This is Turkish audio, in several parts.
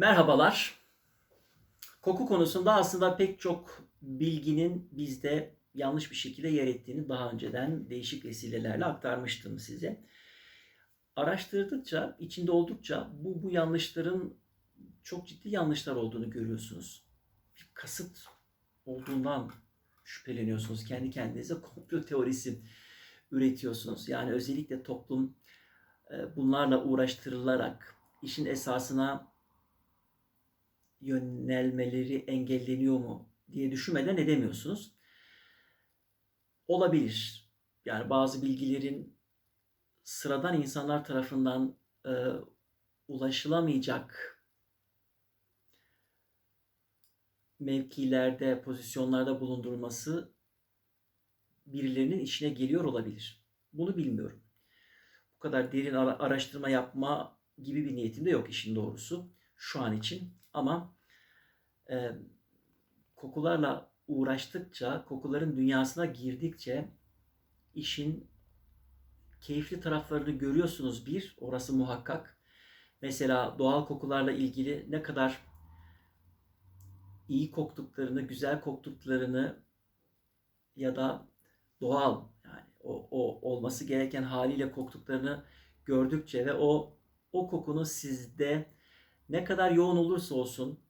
Merhabalar. Koku konusunda aslında pek çok bilginin bizde yanlış bir şekilde yer ettiğini daha önceden değişik vesilelerle aktarmıştım size. Araştırdıkça, içinde oldukça bu, bu yanlışların çok ciddi yanlışlar olduğunu görüyorsunuz. Bir kasıt olduğundan şüpheleniyorsunuz. Kendi kendinize komplo teorisi üretiyorsunuz. Yani özellikle toplum e, bunlarla uğraştırılarak işin esasına yönelmeleri engelleniyor mu diye düşünmeden edemiyorsunuz. Olabilir. Yani bazı bilgilerin sıradan insanlar tarafından e, ulaşılamayacak mevkilerde, pozisyonlarda bulundurulması birilerinin işine geliyor olabilir. Bunu bilmiyorum. Bu kadar derin ara- araştırma yapma gibi bir niyetim de yok işin doğrusu şu an için. Ama e, kokularla uğraştıkça, kokuların dünyasına girdikçe işin keyifli taraflarını görüyorsunuz bir, orası muhakkak. Mesela doğal kokularla ilgili ne kadar iyi koktuklarını, güzel koktuklarını ya da doğal yani o, o olması gereken haliyle koktuklarını gördükçe ve o o kokunun sizde ne kadar yoğun olursa olsun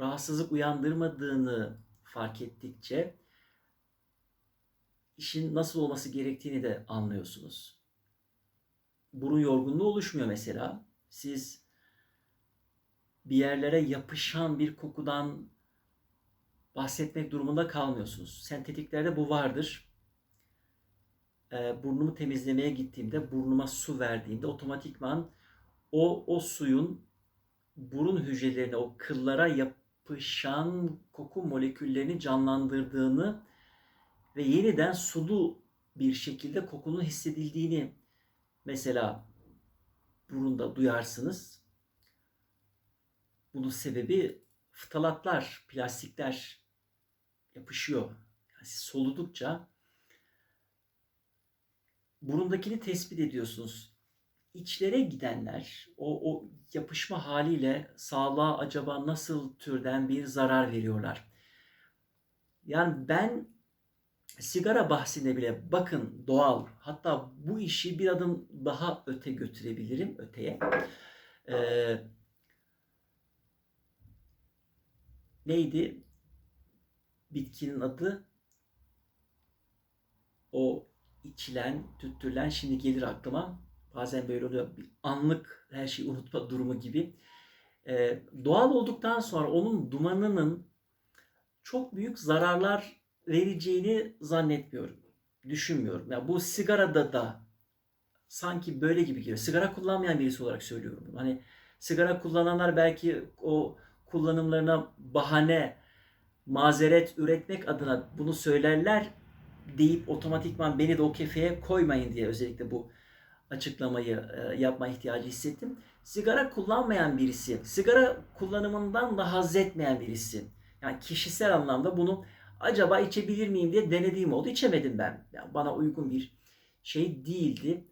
rahatsızlık uyandırmadığını fark ettikçe işin nasıl olması gerektiğini de anlıyorsunuz. Burun yorgunluğu oluşmuyor mesela. Siz bir yerlere yapışan bir kokudan bahsetmek durumunda kalmıyorsunuz. Sentetiklerde bu vardır. Ee, burnumu temizlemeye gittiğimde, burnuma su verdiğimde otomatikman o, o suyun burun hücrelerine, o kıllara yapışan koku moleküllerini canlandırdığını ve yeniden sulu bir şekilde kokunun hissedildiğini mesela burunda duyarsınız. Bunun sebebi fıtalatlar, plastikler yapışıyor. Yani siz soludukça burundakini tespit ediyorsunuz. İçlere gidenler o, o yapışma haliyle sağlığa acaba nasıl türden bir zarar veriyorlar? Yani ben sigara bahsine bile bakın doğal hatta bu işi bir adım daha öte götürebilirim öteye. Ee, neydi bitkinin adı? O içilen, tüttürülen şimdi gelir aklıma. Bazen böyle oluyor. Bir anlık her şeyi unutma durumu gibi. Ee, doğal olduktan sonra onun dumanının çok büyük zararlar vereceğini zannetmiyorum. Düşünmüyorum. Ya bu sigarada da sanki böyle gibi geliyor. Sigara kullanmayan birisi olarak söylüyorum. Hani sigara kullananlar belki o kullanımlarına bahane, mazeret üretmek adına bunu söylerler deyip otomatikman beni de o kefeye koymayın diye özellikle bu açıklamayı e, yapma ihtiyacı hissettim. Sigara kullanmayan birisi, sigara kullanımından da haz etmeyen birisi. Yani kişisel anlamda bunu acaba içebilir miyim diye denediğim oldu. İçemedim ben. Yani bana uygun bir şey değildi.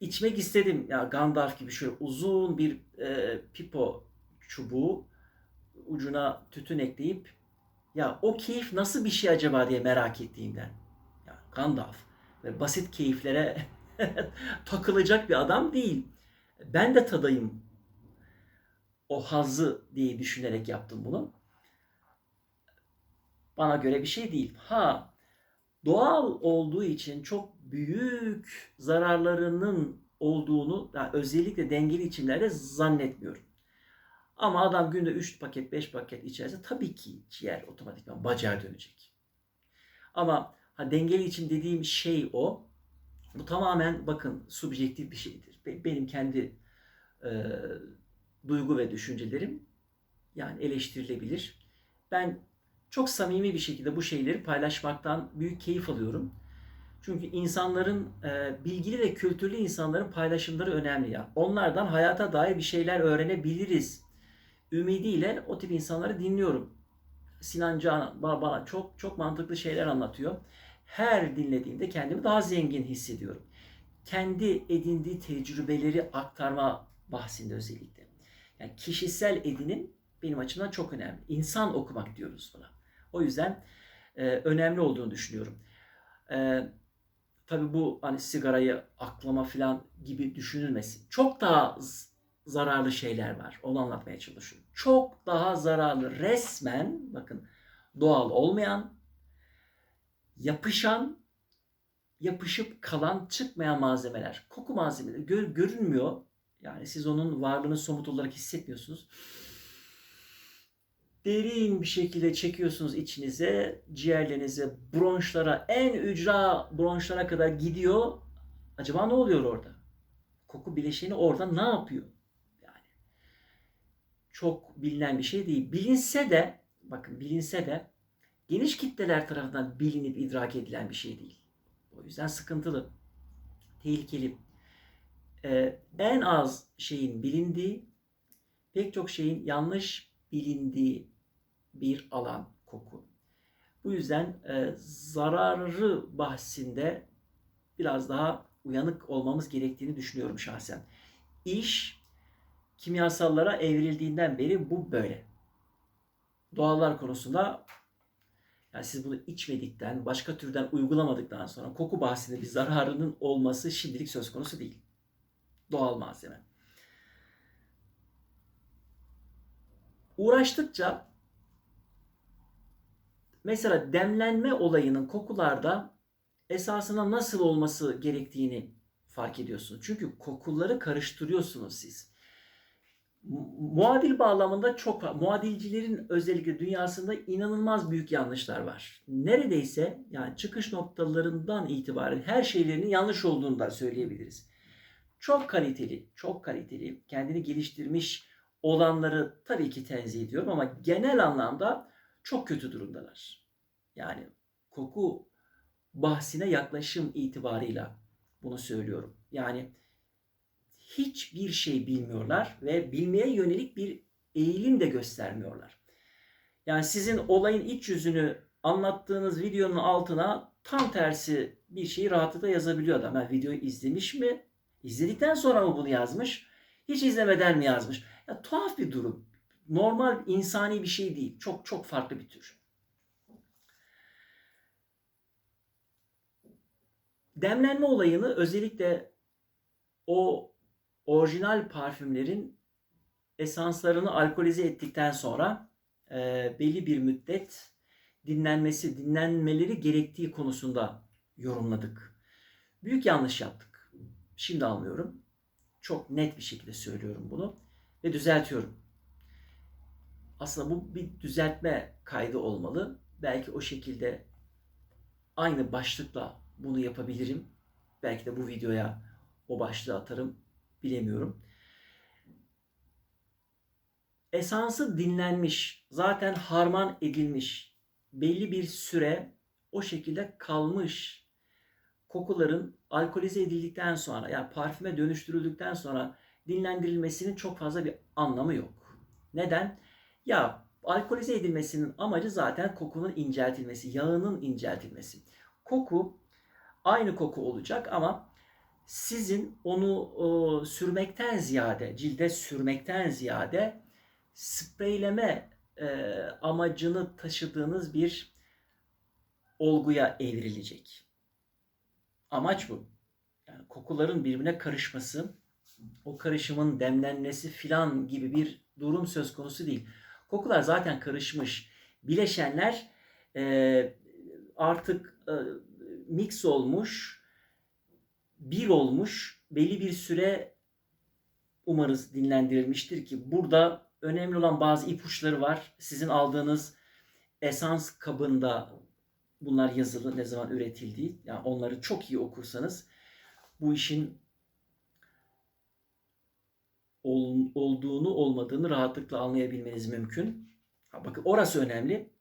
İçmek istedim. Ya Gandalf gibi şöyle uzun bir e, pipo çubuğu ucuna tütün ekleyip ya o keyif nasıl bir şey acaba diye merak ettiğimden. Ya Gandalf ve basit keyiflere takılacak bir adam değil. Ben de tadayım o hazzı diye düşünerek yaptım bunu. Bana göre bir şey değil. Ha doğal olduğu için çok büyük zararlarının olduğunu yani özellikle dengeli içimlerde zannetmiyorum. Ama adam günde 3 paket 5 paket içerse tabii ki ciğer otomatikman bacağa dönecek. Ama ha, dengeli için dediğim şey o. Bu tamamen bakın subjektif bir şeydir. Benim kendi e, duygu ve düşüncelerim yani eleştirilebilir. Ben çok samimi bir şekilde bu şeyleri paylaşmaktan büyük keyif alıyorum. Çünkü insanların, e, bilgili ve kültürlü insanların paylaşımları önemli ya. Onlardan hayata dair bir şeyler öğrenebiliriz. Ümidiyle o tip insanları dinliyorum. Sinan Can bana, bana çok çok mantıklı şeyler anlatıyor. Her dinlediğimde kendimi daha zengin hissediyorum. Kendi edindiği tecrübeleri aktarma bahsinde özellikle. Yani kişisel edinim benim açımdan çok önemli. İnsan okumak diyoruz buna. O yüzden e, önemli olduğunu düşünüyorum. E, tabii bu hani sigarayı aklama falan gibi düşünülmesin. Çok daha zararlı şeyler var. Onu anlatmaya çalışıyorum. Çok daha zararlı resmen bakın doğal olmayan, yapışan, yapışıp kalan, çıkmayan malzemeler. Koku malzemeleri gör, görünmüyor. Yani siz onun varlığını somut olarak hissetmiyorsunuz. Derin bir şekilde çekiyorsunuz içinize, ciğerlerinize, bronşlara, en ücra bronşlara kadar gidiyor. Acaba ne oluyor orada? Koku bileşeni orada ne yapıyor? Yani çok bilinen bir şey değil. Bilinse de, bakın bilinse de geniş kitleler tarafından bilinip idrak edilen bir şey değil. O yüzden sıkıntılı, tehlikeli. Ee, en az şeyin bilindiği, pek çok şeyin yanlış bilindiği bir alan koku. Bu yüzden e, zararı bahsinde biraz daha uyanık olmamız gerektiğini düşünüyorum şahsen. İş kimyasallara evrildiğinden beri bu böyle. Doğallar konusunda yani siz bunu içmedikten, başka türden uygulamadıktan sonra koku bahsinde bir zararının olması şimdilik söz konusu değil. Doğal malzeme. Uğraştıkça mesela demlenme olayının kokularda esasına nasıl olması gerektiğini fark ediyorsunuz. Çünkü kokuları karıştırıyorsunuz siz. Muadil bağlamında çok muadilcilerin özellikle dünyasında inanılmaz büyük yanlışlar var. Neredeyse yani çıkış noktalarından itibaren her şeylerinin yanlış olduğunu da söyleyebiliriz. Çok kaliteli, çok kaliteli, kendini geliştirmiş olanları tabii ki tenzih ediyorum ama genel anlamda çok kötü durumdalar. Yani koku bahsine yaklaşım itibarıyla bunu söylüyorum. Yani hiçbir şey bilmiyorlar ve bilmeye yönelik bir eğilim de göstermiyorlar. Yani sizin olayın iç yüzünü anlattığınız videonun altına tam tersi bir şeyi rahatlıkla yazabiliyor adam. Yani videoyu izlemiş mi? İzledikten sonra mı bunu yazmış? Hiç izlemeden mi yazmış? Ya tuhaf bir durum. Normal insani bir şey değil. Çok çok farklı bir tür. Demlenme olayını özellikle o orijinal parfümlerin esanslarını alkolize ettikten sonra e, belli bir müddet dinlenmesi, dinlenmeleri gerektiği konusunda yorumladık. Büyük yanlış yaptık. Şimdi anlıyorum. Çok net bir şekilde söylüyorum bunu ve düzeltiyorum. Aslında bu bir düzeltme kaydı olmalı. Belki o şekilde aynı başlıkla bunu yapabilirim. Belki de bu videoya o başlığı atarım. Bilemiyorum. Esansı dinlenmiş, zaten harman edilmiş, belli bir süre o şekilde kalmış kokuların alkolize edildikten sonra yani parfüme dönüştürüldükten sonra dinlendirilmesinin çok fazla bir anlamı yok. Neden? Ya alkolize edilmesinin amacı zaten kokunun inceltilmesi, yağının inceltilmesi. Koku aynı koku olacak ama sizin onu o, sürmekten ziyade, cilde sürmekten ziyade spreyleme e, amacını taşıdığınız bir olguya evrilecek. Amaç bu. Yani kokuların birbirine karışması, o karışımın demlenmesi filan gibi bir durum söz konusu değil. Kokular zaten karışmış. Bileşenler e, artık e, mix olmuş, bir olmuş, belli bir süre umarız dinlendirilmiştir ki burada önemli olan bazı ipuçları var. Sizin aldığınız esans kabında bunlar yazılı ne zaman üretildiği. Yani onları çok iyi okursanız bu işin ol, olduğunu olmadığını rahatlıkla anlayabilmeniz mümkün. Ha, bakın orası önemli.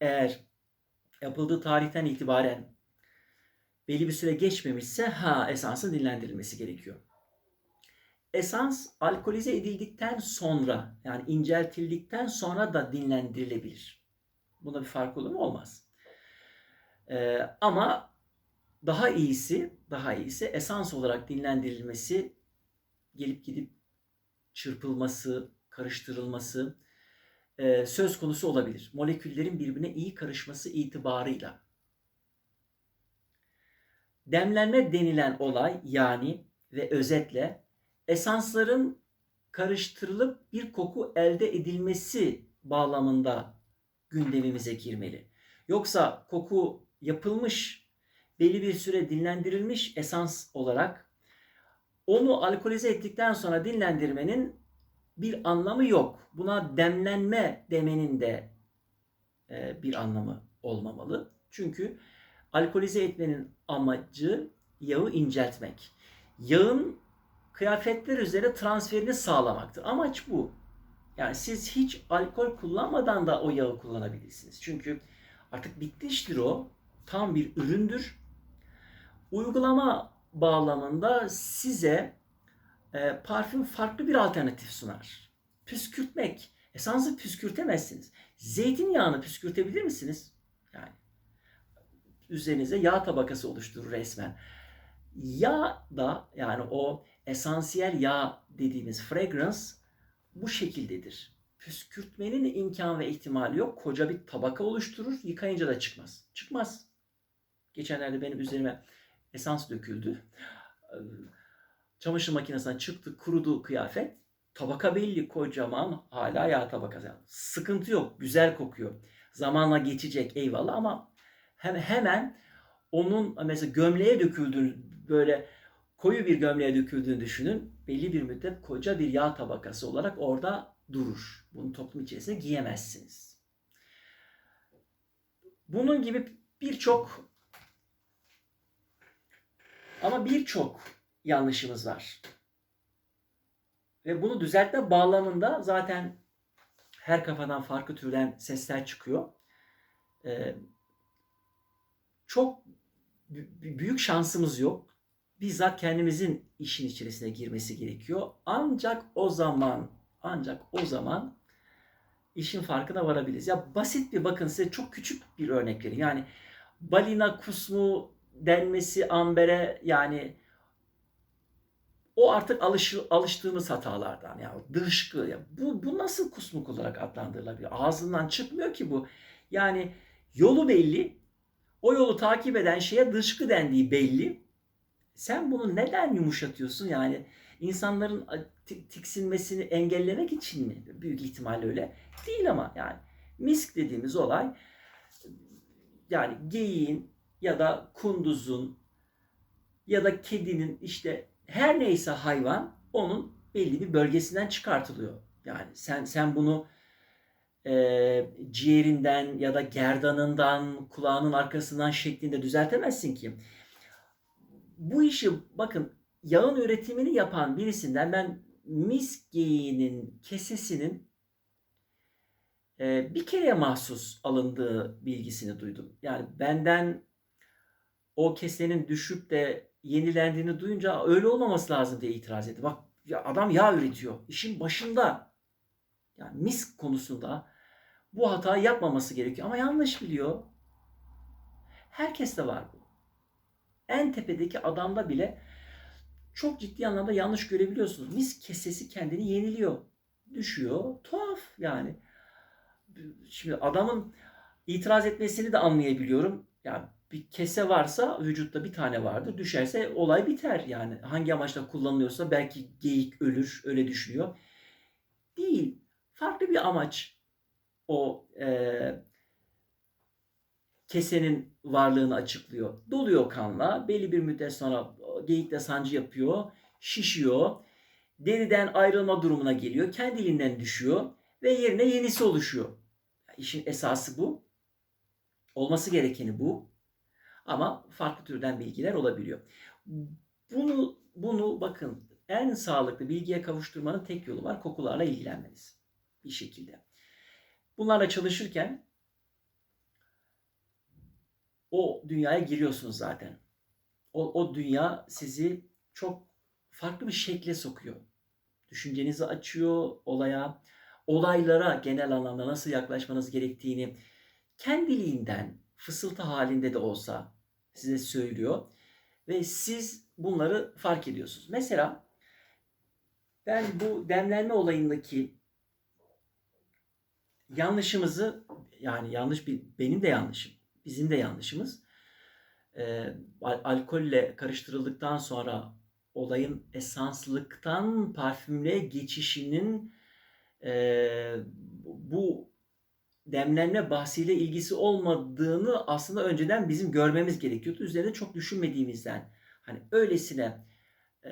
Eğer yapıldığı tarihten itibaren belli bir süre geçmemişse ha esansın dinlendirilmesi gerekiyor. Esans alkolize edildikten sonra yani inceltildikten sonra da dinlendirilebilir. Buna bir fark olur mu? Olmaz. Ee, ama daha iyisi, daha iyisi esans olarak dinlendirilmesi gelip gidip çırpılması, karıştırılması e, söz konusu olabilir. Moleküllerin birbirine iyi karışması itibarıyla. Demlenme denilen olay yani ve özetle esansların karıştırılıp bir koku elde edilmesi bağlamında gündemimize girmeli. Yoksa koku yapılmış, belli bir süre dinlendirilmiş esans olarak onu alkolize ettikten sonra dinlendirmenin bir anlamı yok. Buna demlenme demenin de e, bir anlamı olmamalı. Çünkü alkolize etmenin amacı yağı inceltmek. Yağın kıyafetler üzere transferini sağlamaktır. Amaç bu. Yani siz hiç alkol kullanmadan da o yağı kullanabilirsiniz. Çünkü artık bitmiştir o. Tam bir üründür. Uygulama bağlamında size e, parfüm farklı bir alternatif sunar. Püskürtmek. Esansı püskürtemezsiniz. Zeytinyağını püskürtebilir misiniz? Yani üzerinize yağ tabakası oluşturur resmen. Yağ da yani o esansiyel yağ dediğimiz fragrance bu şekildedir. Püskürtmenin imkan ve ihtimali yok. Koca bir tabaka oluşturur. Yıkayınca da çıkmaz. Çıkmaz. Geçenlerde benim üzerime esans döküldü. Çamaşır makinesinden çıktı, kurudu kıyafet. Tabaka belli kocaman hala yağ tabakası. Sıkıntı yok. Güzel kokuyor. Zamanla geçecek eyvallah ama hem hemen onun mesela gömleğe döküldüğünü böyle koyu bir gömleğe döküldüğünü düşünün. Belli bir müddet koca bir yağ tabakası olarak orada durur. Bunu toplum içerisinde giyemezsiniz. Bunun gibi birçok ama birçok yanlışımız var. Ve bunu düzeltme bağlamında zaten her kafadan farklı türden sesler çıkıyor. Ee, çok büyük şansımız yok. Bizzat kendimizin işin içerisine girmesi gerekiyor. Ancak o zaman, ancak o zaman işin farkına varabiliriz. Ya basit bir bakın size çok küçük bir örnek vereyim. Yani balina kusmu denmesi ambere yani o artık alış, alıştığımız hatalardan ya dışkı ya bu bu nasıl kusmuk olarak adlandırılabilir? Ağzından çıkmıyor ki bu. Yani yolu belli. O yolu takip eden şeye dışkı dendiği belli. Sen bunu neden yumuşatıyorsun? Yani insanların tiksinmesini engellemek için mi? Büyük ihtimalle öyle. Değil ama yani misk dediğimiz olay yani geyiğin ya da kunduzun ya da kedinin işte her neyse hayvan onun belli bir bölgesinden çıkartılıyor. Yani sen sen bunu e, ciğerinden ya da gerdanından, kulağının arkasından şeklinde düzeltemezsin ki. Bu işi bakın yağın üretimini yapan birisinden ben misk geyiğinin kesesinin e, bir kere mahsus alındığı bilgisini duydum. Yani benden o kesenin düşüp de yenilendiğini duyunca öyle olmaması lazım diye itiraz etti. Bak ya adam yağ üretiyor. İşin başında yani mis konusunda bu hatayı yapmaması gerekiyor ama yanlış biliyor. Herkes de var bu. En tepedeki adamda bile çok ciddi anlamda yanlış görebiliyorsunuz. Mis kesesi kendini yeniliyor. Düşüyor. Tuhaf yani. Şimdi adamın itiraz etmesini de anlayabiliyorum. Yani bir kese varsa vücutta bir tane vardır. Düşerse olay biter yani. Hangi amaçla kullanılıyorsa belki geyik ölür öyle düşünüyor. Değil. Farklı bir amaç o e, kesenin varlığını açıklıyor. Doluyor kanla. Belli bir müddet sonra geyik de sancı yapıyor. Şişiyor. Deriden ayrılma durumuna geliyor. Kendiliğinden düşüyor. Ve yerine yenisi oluşuyor. İşin esası bu. Olması gerekeni bu. Ama farklı türden bilgiler olabiliyor. Bunu bunu bakın en sağlıklı bilgiye kavuşturmanın tek yolu var. Kokularla ilgilenmeniz. Bir şekilde. Bunlarla çalışırken o dünyaya giriyorsunuz zaten. O, o dünya sizi çok farklı bir şekle sokuyor. Düşüncenizi açıyor olaya, olaylara genel anlamda nasıl yaklaşmanız gerektiğini kendiliğinden fısıltı halinde de olsa size söylüyor ve siz bunları fark ediyorsunuz. Mesela Ben bu demlenme olayındaki yanlışımızı yani yanlış bir benim de yanlışım, bizim de yanlışımız. Ee, al- alkolle karıştırıldıktan sonra olayın esanslıktan parfümle geçişinin e, bu demlenme bahsiyle ilgisi olmadığını aslında önceden bizim görmemiz gerekiyordu. Üzerine çok düşünmediğimizden hani öylesine e,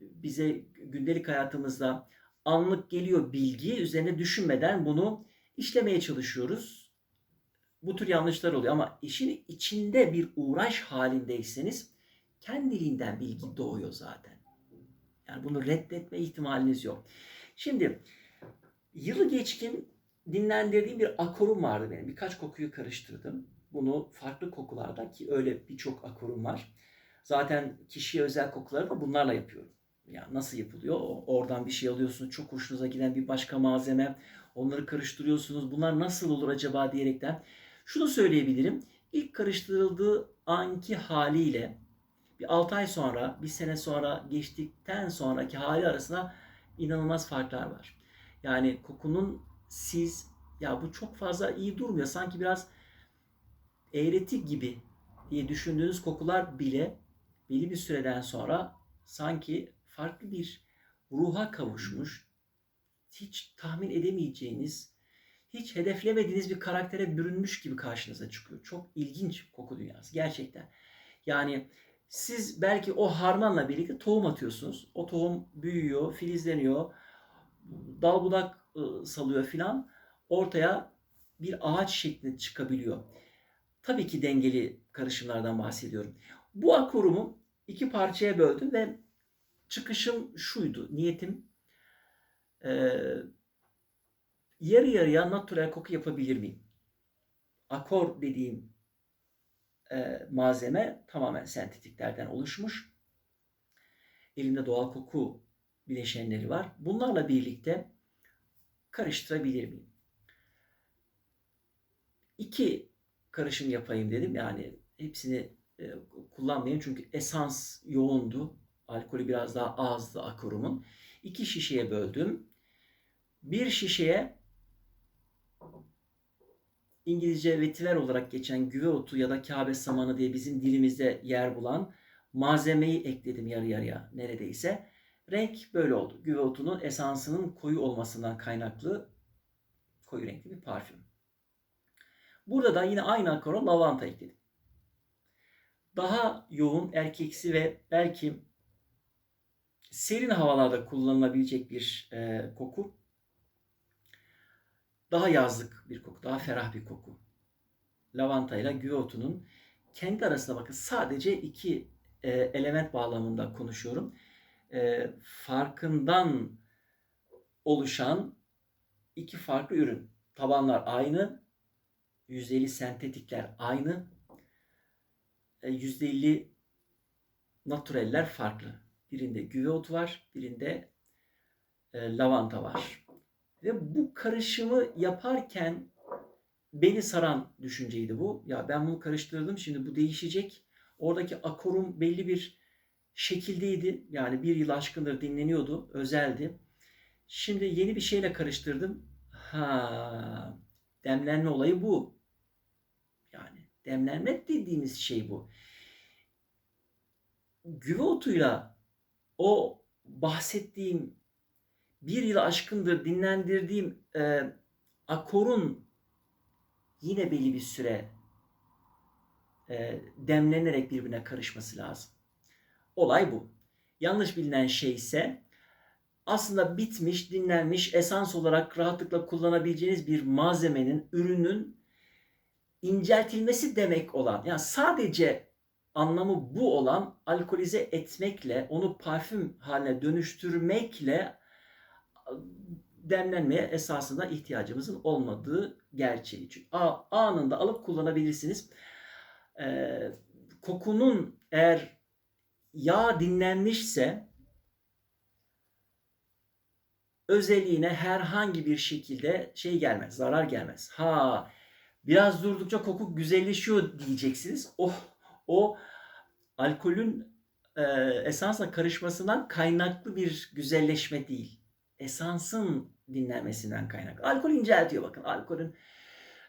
bize gündelik hayatımızda anlık geliyor bilgi üzerine düşünmeden bunu işlemeye çalışıyoruz. Bu tür yanlışlar oluyor ama işin içinde bir uğraş halindeyseniz kendiliğinden bilgi doğuyor zaten. Yani bunu reddetme ihtimaliniz yok. Şimdi yılı geçkin dinlendirdiğim bir akorum vardı benim. Birkaç kokuyu karıştırdım. Bunu farklı kokularda ki öyle birçok akorum var. Zaten kişiye özel kokuları da bunlarla yapıyorum. Yani nasıl yapılıyor? Oradan bir şey alıyorsunuz. Çok hoşunuza giden bir başka malzeme. Onları karıştırıyorsunuz. Bunlar nasıl olur acaba diyerekten. Şunu söyleyebilirim. İlk karıştırıldığı anki haliyle bir 6 ay sonra, bir sene sonra geçtikten sonraki hali arasında inanılmaz farklar var. Yani kokunun siz ya bu çok fazla iyi durmuyor. Sanki biraz eğreti gibi diye düşündüğünüz kokular bile belli bir süreden sonra sanki farklı bir ruha kavuşmuş, hiç tahmin edemeyeceğiniz, hiç hedeflemediğiniz bir karaktere bürünmüş gibi karşınıza çıkıyor. Çok ilginç koku dünyası gerçekten. Yani siz belki o harmanla birlikte tohum atıyorsunuz. O tohum büyüyor, filizleniyor, dal budak ı, salıyor filan. Ortaya bir ağaç şeklinde çıkabiliyor. Tabii ki dengeli karışımlardan bahsediyorum. Bu akorumu iki parçaya böldüm ve çıkışım şuydu. Niyetim eee, yarı yarıya natural koku yapabilir miyim? Akor dediğim eee, malzeme tamamen sentetiklerden oluşmuş. Elimde doğal koku bileşenleri var. Bunlarla birlikte karıştırabilir miyim? İki karışım yapayım dedim. Yani hepsini e, kullanmayayım çünkü esans yoğundu. Alkolü biraz daha azdı akorumun. İki şişeye böldüm. Bir şişeye İngilizce vetiver olarak geçen güve otu ya da kabe samanı diye bizim dilimizde yer bulan malzemeyi ekledim yarı yarıya neredeyse. Renk böyle oldu. Güve otunun esansının koyu olmasından kaynaklı koyu renkli bir parfüm. Burada da yine aynı akora lavanta ekledim. Daha yoğun, erkeksi ve belki serin havalarda kullanılabilecek bir e, koku. Daha yazlık bir koku, daha ferah bir koku. Lavanta ile güve otunun kendi arasında bakın sadece iki e, element bağlamında konuşuyorum. E, farkından oluşan iki farklı ürün. Tabanlar aynı, %50 sentetikler aynı, e, %50 naturaller farklı. Birinde güve otu var, birinde e, lavanta var. Ve bu karışımı yaparken beni saran düşünceydi bu. Ya ben bunu karıştırdım, şimdi bu değişecek. Oradaki akorum belli bir şekildeydi. Yani bir yıl aşkındır dinleniyordu, özeldi. Şimdi yeni bir şeyle karıştırdım. Ha, demlenme olayı bu. Yani demlenme dediğimiz şey bu. Güve otuyla o bahsettiğim bir yıl aşkındır dinlendirdiğim e, akorun yine belli bir süre e, demlenerek birbirine karışması lazım. Olay bu. Yanlış bilinen şey ise aslında bitmiş, dinlenmiş, esans olarak rahatlıkla kullanabileceğiniz bir malzemenin, ürünün inceltilmesi demek olan, yani sadece anlamı bu olan alkolize etmekle, onu parfüm haline dönüştürmekle demlenmeye esasında ihtiyacımızın olmadığı gerçeği. Çünkü anında alıp kullanabilirsiniz. Ee, kokunun eğer yağ dinlenmişse özelliğine herhangi bir şekilde şey gelmez, zarar gelmez. Ha, biraz durdukça koku güzelleşiyor diyeceksiniz. O o alkolün e, esansla karışmasından kaynaklı bir güzelleşme değil. Esansın dinlenmesinden kaynaklı. Alkol inceltiyor bakın. Alkolün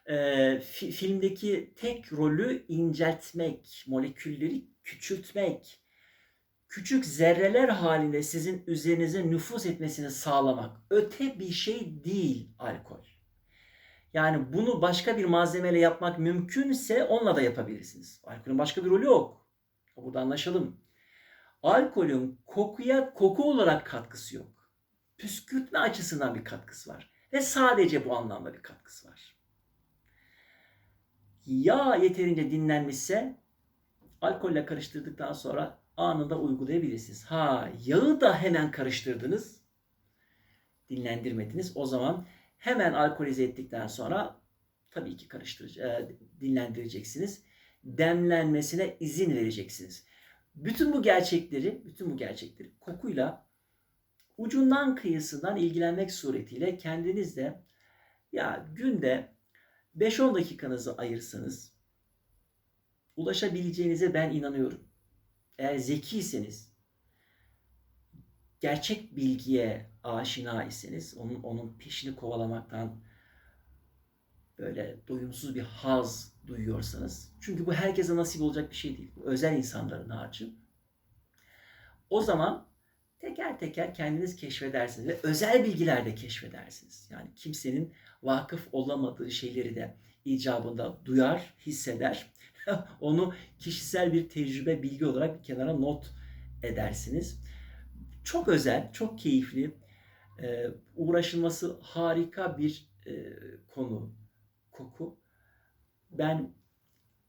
e, fi- filmdeki tek rolü inceltmek, molekülleri küçültmek, küçük zerreler halinde sizin üzerinize nüfuz etmesini sağlamak. Öte bir şey değil alkol. Yani bunu başka bir malzemeyle yapmak mümkünse onunla da yapabilirsiniz. Alkolün başka bir rolü yok. Burada anlaşalım. Alkolün kokuya koku olarak katkısı yok. Püskürtme açısından bir katkısı var. Ve sadece bu anlamda bir katkısı var. Yağ yeterince dinlenmişse alkolle karıştırdıktan sonra anında uygulayabilirsiniz. Ha yağı da hemen karıştırdınız. Dinlendirmediniz. O zaman hemen alkolize ettikten sonra tabii ki karıştırıcı, e, dinlendireceksiniz. Demlenmesine izin vereceksiniz. Bütün bu gerçekleri, bütün bu gerçekleri kokuyla ucundan kıyısından ilgilenmek suretiyle kendiniz de ya günde 5-10 dakikanızı ayırsanız ulaşabileceğinize ben inanıyorum. Eğer zekiyseniz, gerçek bilgiye aşina iseniz, onun, onun peşini kovalamaktan böyle doyumsuz bir haz duyuyorsanız, çünkü bu herkese nasip olacak bir şey değil. Bu özel insanların harcı. O zaman teker teker kendiniz keşfedersiniz ve özel bilgiler de keşfedersiniz. Yani kimsenin vakıf olamadığı şeyleri de icabında duyar, hisseder. Onu kişisel bir tecrübe, bilgi olarak bir kenara not edersiniz. Çok özel, çok keyifli, e, uğraşılması harika bir e, konu, koku. Ben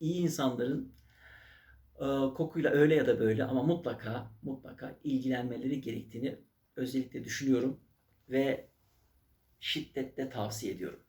iyi insanların e, kokuyla öyle ya da böyle ama mutlaka mutlaka ilgilenmeleri gerektiğini özellikle düşünüyorum ve şiddetle tavsiye ediyorum.